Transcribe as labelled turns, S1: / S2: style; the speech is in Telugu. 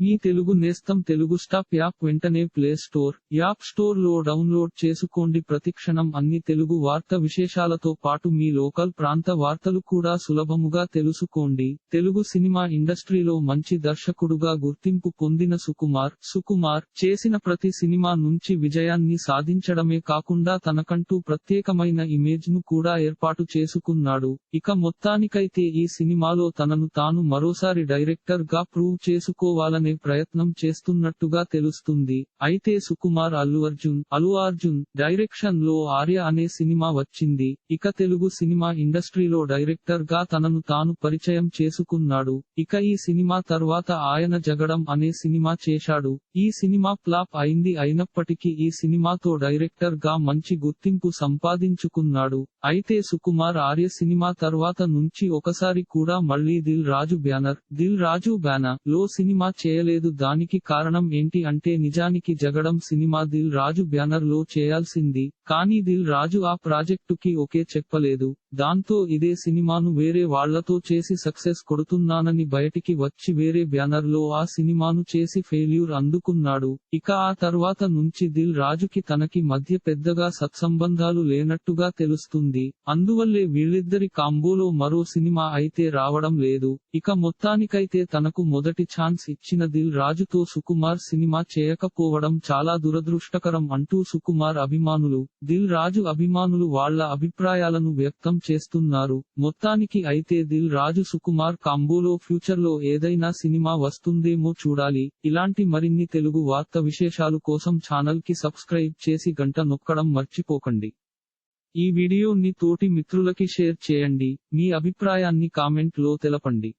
S1: మీ తెలుగు నేస్తం తెలుగు స్టాప్ యాప్ వెంటనే ప్లే స్టోర్ యాప్ స్టోర్లో డౌన్లోడ్ చేసుకోండి. ప్రతిక్షణం అన్ని తెలుగు వార్త విశేషాలతో పాటు మీ లోకల్ ప్రాంత వార్తలు కూడా సులభముగా తెలుసుకోండి. తెలుగు సినిమా ఇండస్ట్రీలో మంచి దర్శకుడుగా గుర్తింపు పొందిన సుకుమార్ సుకుమార్ చేసిన ప్రతి సినిమా నుంచి విజయాన్ని సాధించడమే కాకుండా తనకంటూ ప్రత్యేకమైన ఇమేజ్ను కూడా ఏర్పాటు చేసుకున్నాడు. ఇక మొత్తానికైతే ఈ సినిమాలో తనను తాను మరోసారి డైరెక్టర్గా ప్రూవ్ చేసుకోవాలనే ప్రయత్నం చేస్తున్నట్టుగా తెలుస్తుంది. అయితే సుకుమార్ అల్లు అర్జున్ అల్లు అర్జున్ డైరెక్షన్లో ఆర్య అనే సినిమా వచ్చింది. ఇక తెలుగు సినిమా ఇండస్ట్రీలో డైరెక్టర్గా తనను తాను పరిచయం చేసుకున్నాడు. ఇక ఈ సినిమా తర్వాత ఆయన జగడం అనే సినిమా చేశాడు. ఈ సినిమా ఫ్లాప్ అయింది అయినప్పటికీ ఈ సినిమాతో డైరెక్టర్గా మంచి గుర్తింపు సంపాదించుకున్నాడు. అయితే సుకుమార్ ఆర్య సినిమా తర్వాత నుంచి ఒకసారి కూడా మళ్ళీ దిల్ రాజు బ్యానర్ దిల్ రాజు బ్యానర్లో సినిమా చేయలేదు. దానికి కారణం ఏంటి అంటే నిజానికి జగడం సినిమా దిల్ రాజు బ్యానర్లో చేయాల్సింది. కానీ దిల్ రాజు ఆ ప్రాజెక్టుకి ఓకే చెప్పలేదు. దాంతో ఇదే సినిమాను వేరే వాళ్ళతో చేసి సక్సెస్ కొడుతున్నానని బయటికి వచ్చి వేరే బ్యానర్లో ఆ సినిమాను చేసి ఫెయిల్యూర్ అందుకున్నాడు. ఇక ఆ తర్వాత నుంచి దిల్ రాజుకి తనకి మధ్య పెద్దగా సత్సంబంధాలు లేనట్టుగా తెలుస్తుంది. అందువల్లే వీళ్ళిద్దరి కాంబోలో మరో సినిమా అయితే రావడం లేదు. ఇక మొత్తానికైతే తనకు మొదటి ఛాన్స్ ఇచ్చిన దిల్ రాజుతో సుకుమార్ సినిమా చేయకపోవడం చాలా దురదృష్టకరం అంటూ సుకుమార్ అభిమానులు దిల్ రాజు అభిమానులు వాళ్ళ అభిప్రాయాలను వ్యక్తం చేస్తున్నారు. మొత్తానికి అయితే దిల్ రాజు సుకుమార్ కాంబోలో ఫ్యూచర్లో ఏదైనా సినిమా వస్తుందేమో చూడాలి. ఇలాంటి మరిన్ని తెలుగు వార్త విశేషాలు కోసం ఛానల్కి సబ్స్క్రైబ్ చేసి గంట నొక్కడం మర్చిపోకండి. ఈ వీడియోని తోటి మిత్రులకి షేర్ చేయండి. మీ అభిప్రాయాన్ని కామెంట్లో తెలపండి.